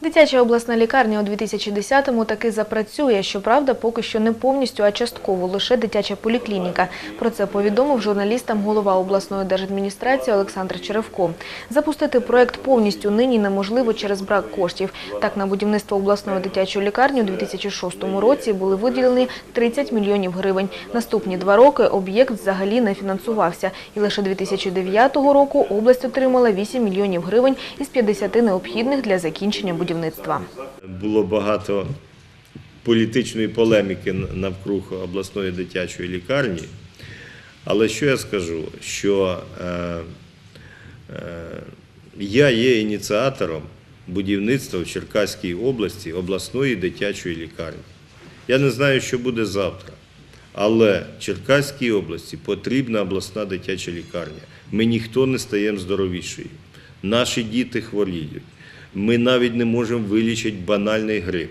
Дитяча обласна лікарня у 2010-му таки запрацює. Щоправда, поки що не повністю, а частково лише дитяча поліклініка. Про це повідомив журналістам голова обласної держадміністрації Олександр Черевко. Запустити проект повністю нині неможливо через брак коштів. Так, на будівництво обласної дитячої лікарні у 2006 році були виділені 30 мільйонів гривень. Наступні два роки об'єкт взагалі не фінансувався. І лише 2009 року область отримала 8 мільйонів гривень із 50 необхідних для закінчення будівництва. Було багато політичної полеміки навкруг обласної дитячої лікарні. Але що я скажу? Що е, е, я є ініціатором будівництва в Черкаській області обласної дитячої лікарні. Я не знаю, що буде завтра. Але Черкаській області потрібна обласна дитяча лікарня. Ми ніхто не стаємо здоровішою. Наші діти хворіють. Ми навіть не можемо вилічити банальний грип.